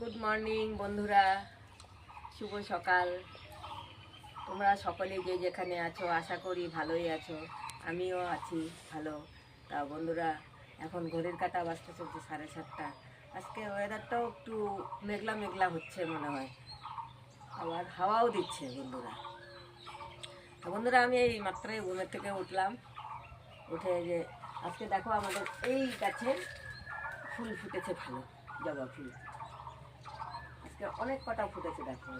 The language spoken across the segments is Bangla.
গুড মর্নিং বন্ধুরা। শুভ সকাল। তোমরা সকলে যে যেখানে আছো, আশা করি ভালোই আছো। আমিও আছি ভালো। তা বন্ধুরা, এখন ঘড়ির কাটা বাজতে চলছে সাড়ে সাতটা। আজকে ওয়েদারটাও একটু মেঘলা মেঘলা হচ্ছে মনে হয়। আবার হাওয়াও দিচ্ছে বন্ধুরা। তো বন্ধুরা, আমি এই মাত্রায় ঘুমের থেকে উঠলাম। উঠে যে আজকে দেখো আমাদের এই গাছে ফুল ফুটেছে ভালো, জবা ফুল। আজকে অনেক কটা ফুটেছে, দেখো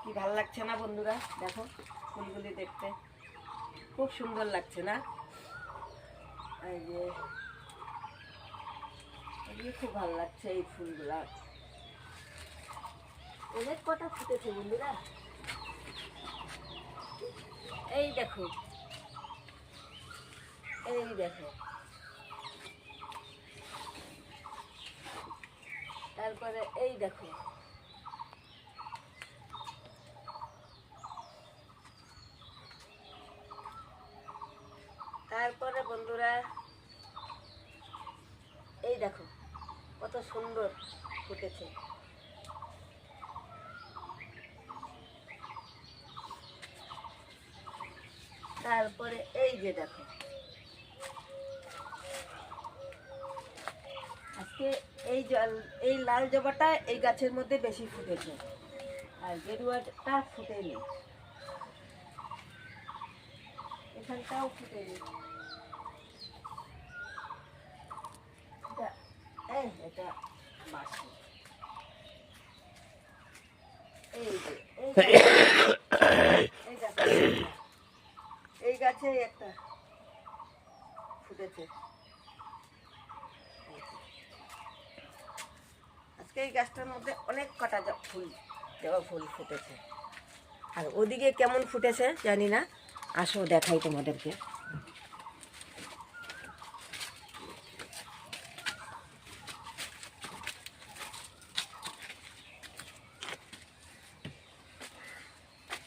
কি ভালো লাগছে না বন্ধুরা? দেখো, ফুলগুলি দেখতে। খুব সুন্দর লাগছে না? এই যে খুব ভালো লাগছে এই ফুলগুলা। অনেক কটা ফুটেছে বন্ধুরা। এই দেখো। এই দেখো। তারপরে এই দেখো। তারপরে বন্ধুরা এই দেখো কত সুন্দর ফুটেছে। তারপরে এই যে দেখো। আজকে এই জল, এই লাল জবাটা এই গাছের মধ্যে বেশি ফুটেছে। আর গেরুয়াটা ফুটেনি। এখানটাও ফুটেনি। এটা, এই। এই গাছে একটা ফুটেছে। আজকে এই গাছটার মধ্যে অনেক কটা ফুল জবা ফুল ফুটেছে। আর ওদিকে কেমন ফুটেছে জানি না। আসো দেখাই তোমাদেরকে।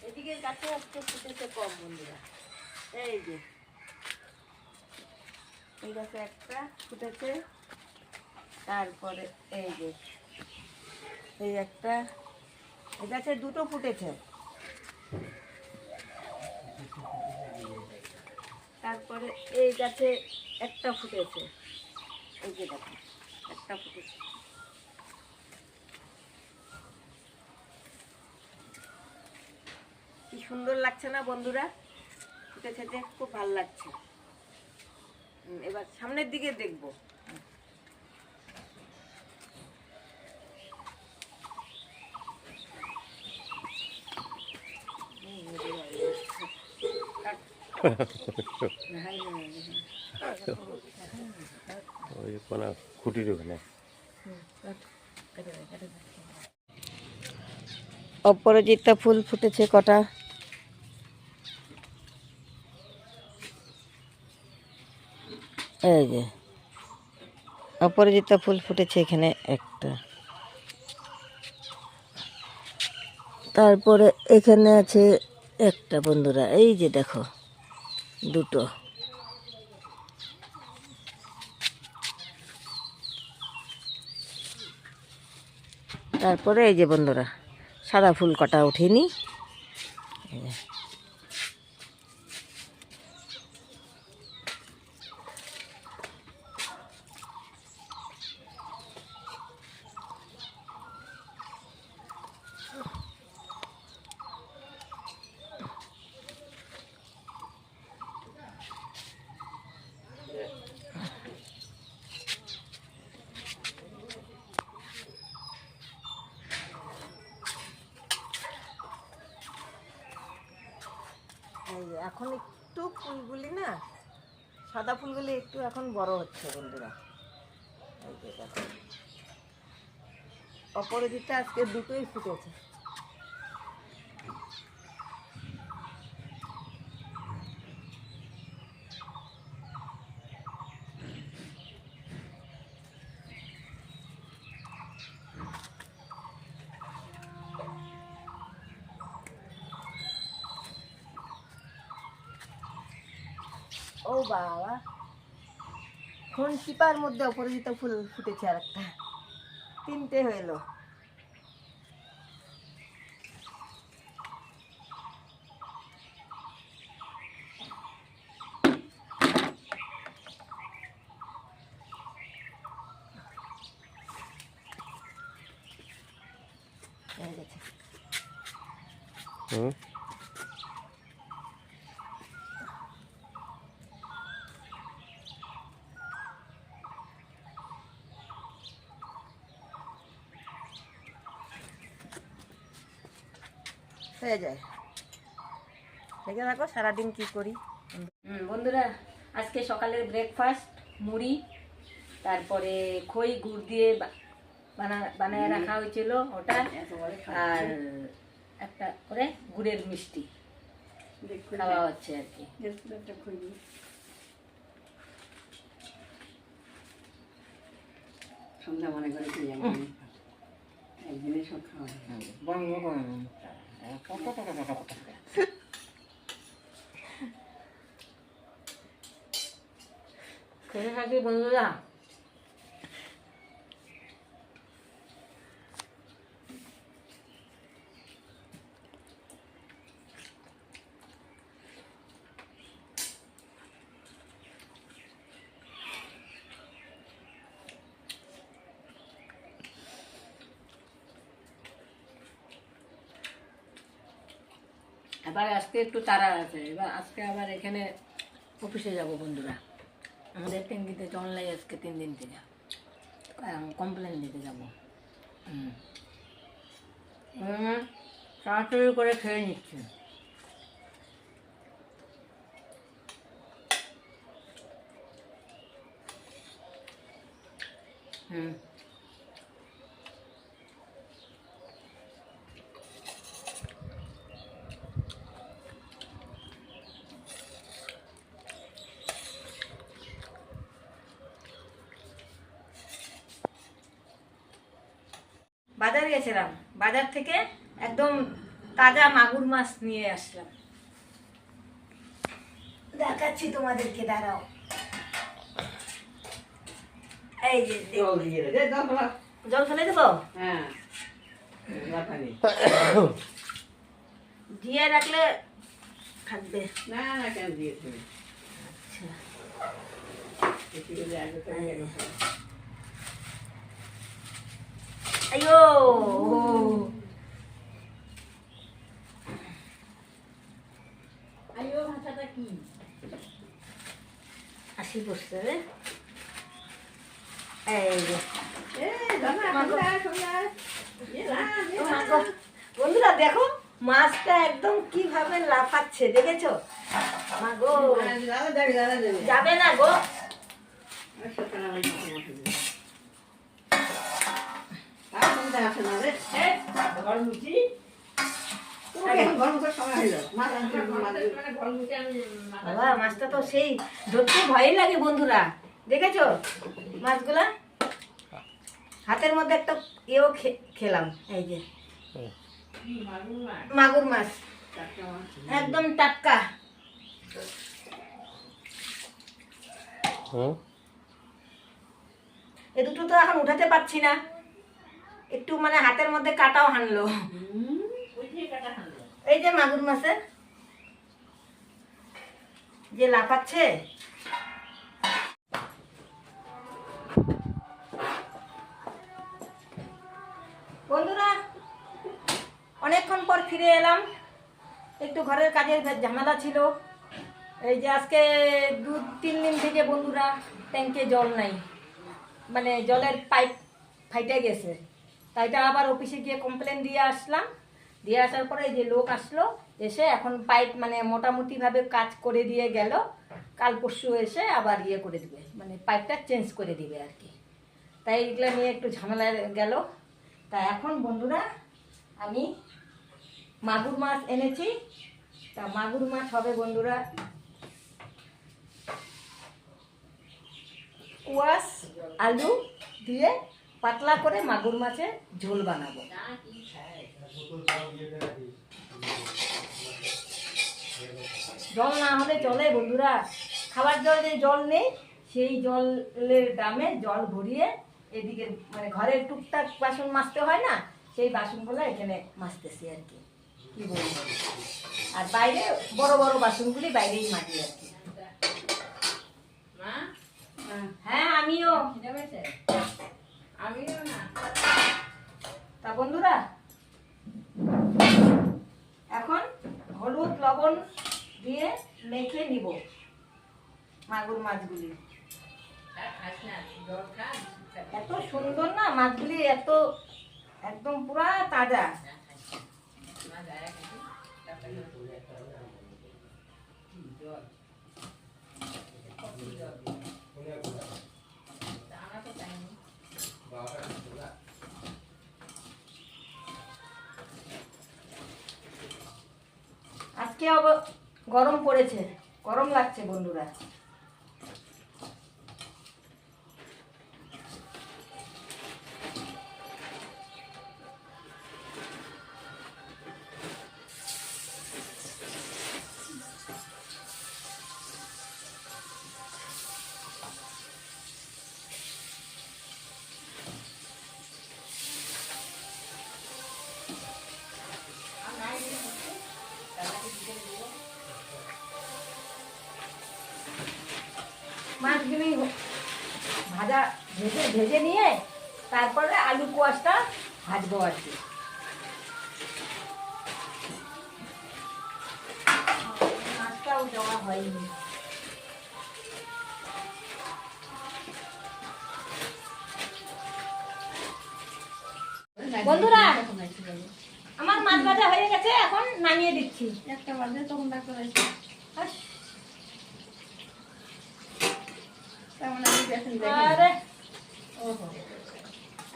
এদিকে গাছে আজকে ফুটেছে কম বন্ধুরা। এই যে। এই গাছে একটা ফুটেছে, তারপরে এই যে। এই একটা এই গাছে দুটো ফুটেছে। তারপরে এই গাছে একটা ফুটেছে। এই যে দেখো, একটা ফুটেছে। কি সুন্দর লাগছে না বন্ধুরা? ফুটেছে যে, খুব ভালো লাগছে। এবার সামনের দিকে দেখব। ওই অপরাজিতা ফুল ফুটেছে কটা? এই যে, অপরাজিতা ফুল ফুটেছে এখানে একটা। তারপরে এখানে আছে একটা বন্ধুরা, এই যে দেখো। দুটো। তারপরে এই যে বন্ধুরা সাদা ফুল কটা ওঠেনি এখন একটু ফুলগুলি না, সাদা ফুলগুলি একটু এখন বড় হচ্ছে বন্ধুরা। এই অপরাজিতা আজকে দুটোই ফুটেছে। ও বাবা। এখন টিপার মধ্যে অপরাজিত ফুল ফুটেছে আর একটা তিনটে হয়ে এলো হয়ে গেছে হুম হয়ে যায়। দেখে রাখো সারাদিন কি করি। বন্ধুরা আজকে সকালের ব্রেকফাস্ট মুড়ি তারপরে খই গুড় দিয়ে বা- বানা বানায় রাখা হয়েছিল ওটা আর একটা করে গুড়ের মিষ্টি খাওয়া হচ্ছে আর কি। সন্ধ্যা মনে করে একদিনে সব খাওয়া হয়। খেতে থাকি বন্ধুরা এবার আজকে একটু তাড়া আছে। এবার আজকে আবার এখানে অফিসে যাব বন্ধুরা। আমাদের ট্যাঙ্কিতে নেই আজকে তিন দিন থেকে। কমপ্লেন দিতে যাব। তাড়াতাড়ি করে খেয়ে নিচ্ছি। হুম বাজারে গেছিলাম। বাজার থেকে একদম তাজা মাগুর মাছ নিয়ে আসলাম। দেখাচ্ছি তোমাদেরকে দাঁড়াও। এই যে জল দিয়ে দে, দে, দাও, দাও। জল ফেলে দেবো? হ্যাঁ। দিয়ে রাখলে থাকবে। না না কেন দিয়েছে? আচ্ছা। আইও আইও ভাষাটা কি আসি বসতে এই। বন্ধুরা দেখো মাছটা একদম কীভাবে লাফাচ্ছে দেখেছ মা গো যাবে না গো আসে না রে ঘর মুছি বাবা মাছটা তো সেই ধরতে ভয়ই লাগে বন্ধুরা। দেখেছ মাছগুলা? হাতের মধ্যে একটা খে- খেলাম এই যে। মাগুর মাছ। একদম টাটকা। এ দুটো তো এখন উঠাতে পারছি না। একটু মানে হাতের মধ্যে কাটাও হানলো। এই যে মাগুর মাছের, যে লাফাচ্ছে। বন্ধুরা, অনেকক্ষণ পর ফিরে এলাম। একটু ঘরের কাজের ঝামেলা ছিল। এই যে আজকে দু, তিন দিন থেকে বন্ধুরা ট্যাঙ্কে জল নাই। মানে জলের পাইপ ফাইটে গেছে। তাই এটা আবার অফিসে গিয়ে কমপ্লেন দিয়ে আসলাম। দিয়ে আসার পরে যে লোক আসলো, এসে এখন পাইপ মানে মোটামুটিভাবে কাজ করে দিয়ে গেল। কাল পরশু এসে আবার ইয়ে করে দিবে মানে পাইপটা চেঞ্জ করে দিবে আর কি। তাই এগুলো নিয়ে একটু ঝামেলা গেল। তা এখন বন্ধুরা, আমি মাগুর মাছ এনেছি। তা মাগুর মাছ হবে বন্ধুরা, কুয়াশ, আলু দিয়ে পাতলা করে মাগুর মাছের ঝোল বানাবো। জল না হলে চলে বন্ধুরা খাবার জল যে জল নেই সেই জলের ড্রামে জল ভরিয়ে এদিকে মানে ঘরের টুকটাক বাসন মাজতে হয় না সেই বাসনগুলো এখানে মাজতেছি আর কি। কি বলব? আর বাইরে বড় বড় বাসনগুলি বাইরেই মাজি আর কি। হ্যাঁ আমিও। আমিও না। তা বন্ধুরা এখন হলুদ লবণ দিয়ে মেখে নিব মাগুর মাছগুলি। এত সুন্দর না মাছগুলি এত একদম পুরা তাজা। আজকে গরম পড়েছে। গরম লাগছে বন্ধুরা। ভেজে নিয়ে তারপরে আলু কোয়াশটা ভাজবো আর কি। মাছটাও দেওয়া হয়নি। বন্ধুরা আমার মাছ ভাজা হয়ে গেছে এখন নামিয়ে দিচ্ছি। একটা বাজে তখন ডাক্তার আসবে। তেমন আমি দেখেন।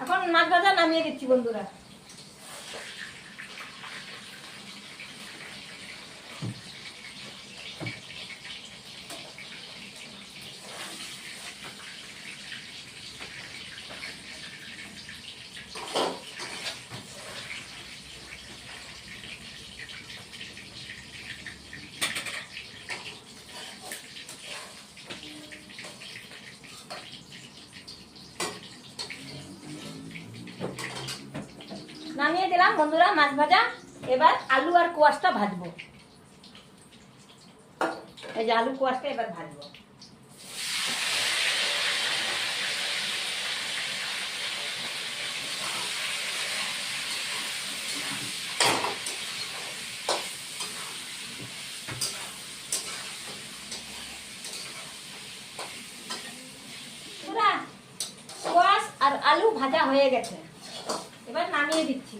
এখন মাছ ভাজা নামিয়ে দিচ্ছি বন্ধুরা নামিয়ে দিলাম, বন্ধুরা, মাছ ভাজা। এবার আলু আর কোয়াশটা ভাজবো। এই যে আলু কোয়াশটা এবার ভাজবো। আর আলু ভাজা হয়ে গেছে। এবার নামিয়ে দিচ্ছি।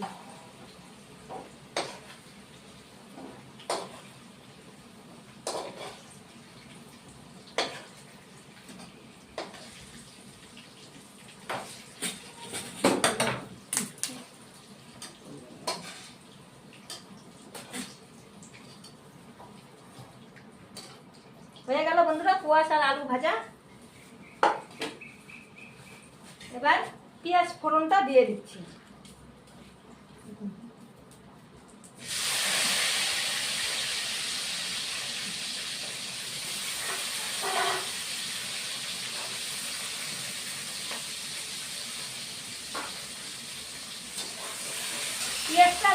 fiesta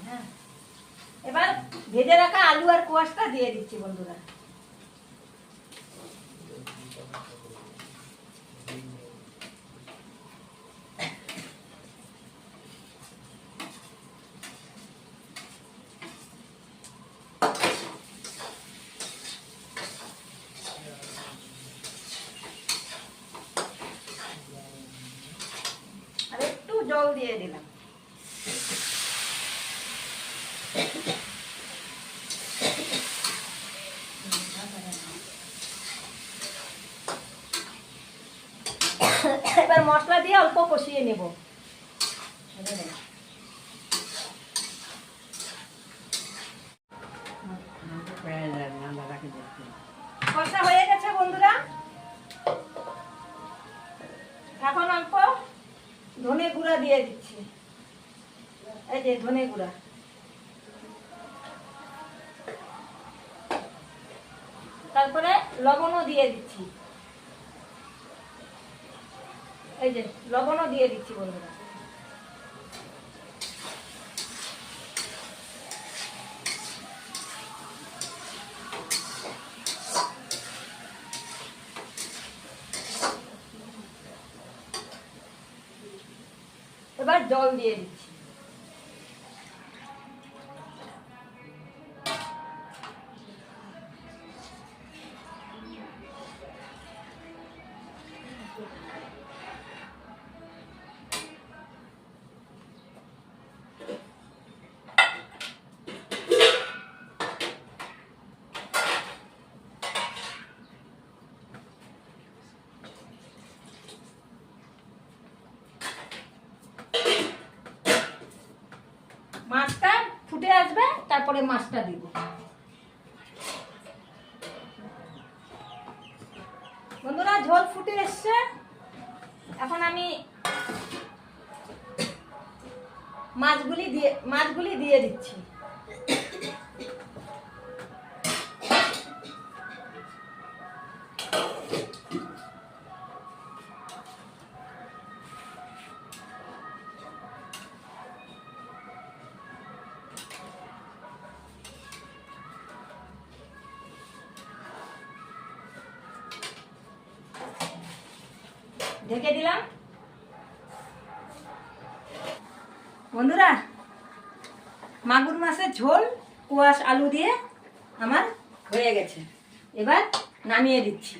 হ্যাঁ। এবার ভেজে রাখা আলু আর কোয়াশটা দিয়ে দিচ্ছি বন্ধুরা জল দিয়ে দিলাম এবার মশলা দিয়ে অল্প কষিয়ে নেব। জল দিয়ে দিচ্ছি ফুটে আসবে, তারপরে মাছটা দিব। বন্ধুরা, ঝোল ফুটে এসছে। এখন আমি মাছগুলি দিয়ে মাছগুলি দিয়ে দিচ্ছি। ঢেকে দিলাম। বন্ধুরা, মাগুর মাছের ঝোল, কুয়াশ আলু দিয়ে আমার হয়ে গেছে। এবার নামিয়ে দিচ্ছি।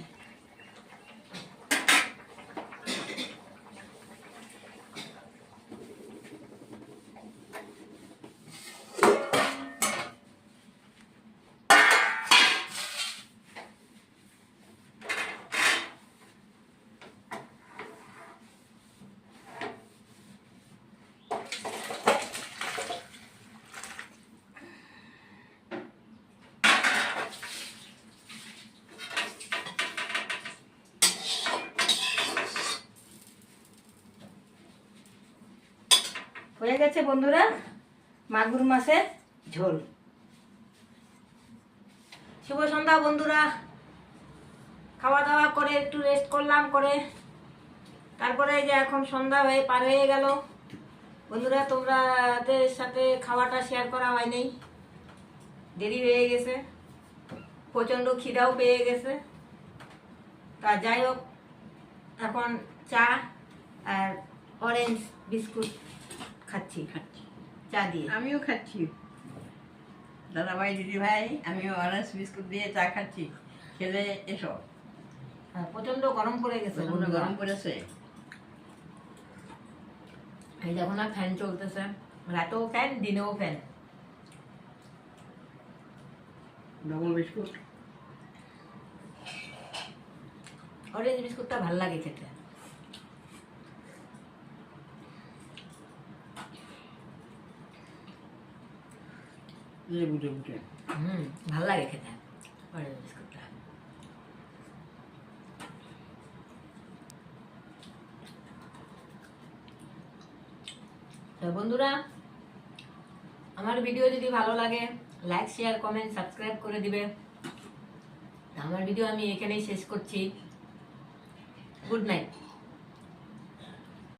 হয়ে গেছে বন্ধুরা মাগুর মাছের ঝোল। শুভ সন্ধ্যা বন্ধুরা। খাওয়া দাওয়া করে একটু রেস্ট করলাম করে। তারপরে যে এখন সন্ধ্যা হয়ে পার হয়ে গেল। বন্ধুরা তোমরাদের সাথে খাওয়াটা শেয়ার করা হয়নি। দেরি হয়ে গেছে। প্রচণ্ড খিদাও পেয়ে গেছে। তা যাই হোক, এখন চা আর অরেঞ্জ বিস্কুট খাচ্ছি খাচ্ছি। চা দিয়ে। আমিও খাচ্ছি। দাদাভাই দিদি ভাই আমিও অরেঞ্জ বিস্কুট দিয়ে চা খাচ্ছি। খেলে এসো। হ্যাঁ, প্রচণ্ড গরম পড়ে গেছে গরম পড়েছে। এই দেখো না ফ্যান চলতেছে। রাতেও ফ্যান দিনেও ফ্যান ডবল বিস্কুট অরেঞ্জ বিস্কুটটা ভালো লাগে খেতে। লেবু টেবুটে হুম ভালো লাগে খেতে। অরেঞ্জ বিস্কুটটা। তো বন্ধুরা আমার ভিডিও যদি ভালো লাগে লাইক শেয়ার কমেন্ট সাবস্ক্রাইব করে দিবে। আমার ভিডিও আমি এখানেই শেষ করছি। Good night